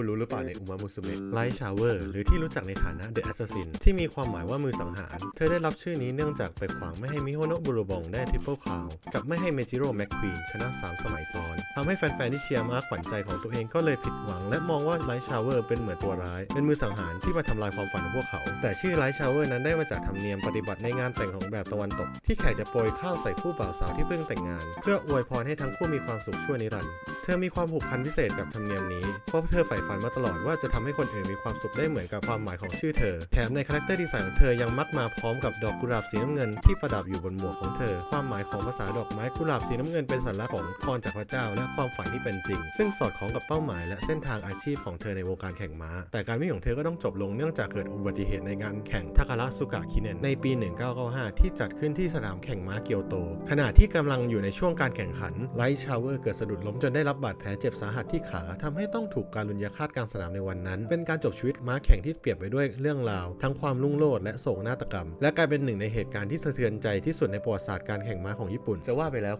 คุณรู้หรือเปล่าในอุมามุสเมะไลท์ชาวเวอร์หรือที่รู้จักในฐานะเดอะแอสซัสซินที่มีความหมายว่ามือสังหาร เธอได้รับชื่อนี้เนื่องจากไปขวางไม่ให้มิโฮโนะบุรุบงได้ทริปเปิลคาวกับไม่ให้เมจิโร่แมคควีนชนะ 3 สมัยซ้อนทำให้แฟนๆที่เชียร์มาร์คขวัญใจของตัวเองก็เลยผิดหวัง และมองว่าไลท์ชาวเวอร์เป็นเหมือนตัวร้าย เป็นมือสังหารที่มาทำลายความฝันของพวกเขา แต่ชื่อไลท์ชาวเวอร์นั้นได้มาจากธรรมเนียมปฏิบัติในงานแต่งของแบบตะวันตก ที่แขกจะโปรยข้าวใส่คู่บ่าวสาวที่เพิ่งแต่งงาน เพื่ออวยพรให้ทั้งคู่มีความสุขชั่วนิรันดร์เธอมีความผูกพันพิเศษกับธรรมเนียมนี้เพราะเธอใฝ่ฝันมาตลอดว่าจะทำให้คนอื่นมีความสุขได้เหมือนกับความหมายของชื่อเธอ แถมในคาแรคเตอร์ดีไซน์ของเธอยังมักมาพร้อมกับดอกกุหลาบสีน้ำเงินที่ประดับอยู่บนหมวกของเธอ ความหมายของภาษาดอกไม้กุหลาบสีน้ำเงินเป็นสัญลักษณ์ของพรจากพระเจ้าและความฝันที่เป็นจริง ซึ่งสอดคล้องกับเป้าหมายและเส้นทางอาชีพของเธอในวงการแข่งม้า แต่การวิ่งของเธอก็ต้องจบลงเนื่องจากเกิดอุบัติเหตุในงานแข่งทาคาระสุกะคิเนนในปี 1995 ที่จัดขึ้นที่สนามแข่งม้าเกียวโต ขณะที่กำลังอยู่ในช่วงการแข่งขันไลท์ชาวเวอร์เกิดสะดุดล้มจนได้รับบาดแผลเจ็บสาหัสที่ขาทำให้ต้องถูกการลุนยาฆาดกลางสนามในวันนั้น เป็นการจบชีวิตม้าแข่งที่เปรียบไปด้วยเรื่องราว ทั้งความลุ่งโลดและโศกนาฏกรรม และกลายเป็นหนึ่งในเหตุการณ์ที่สะเทือนใจที่สุดในประวัติศาสตร์การแข่งม้าของญี่ปุ่นจะว่าไปแล้ว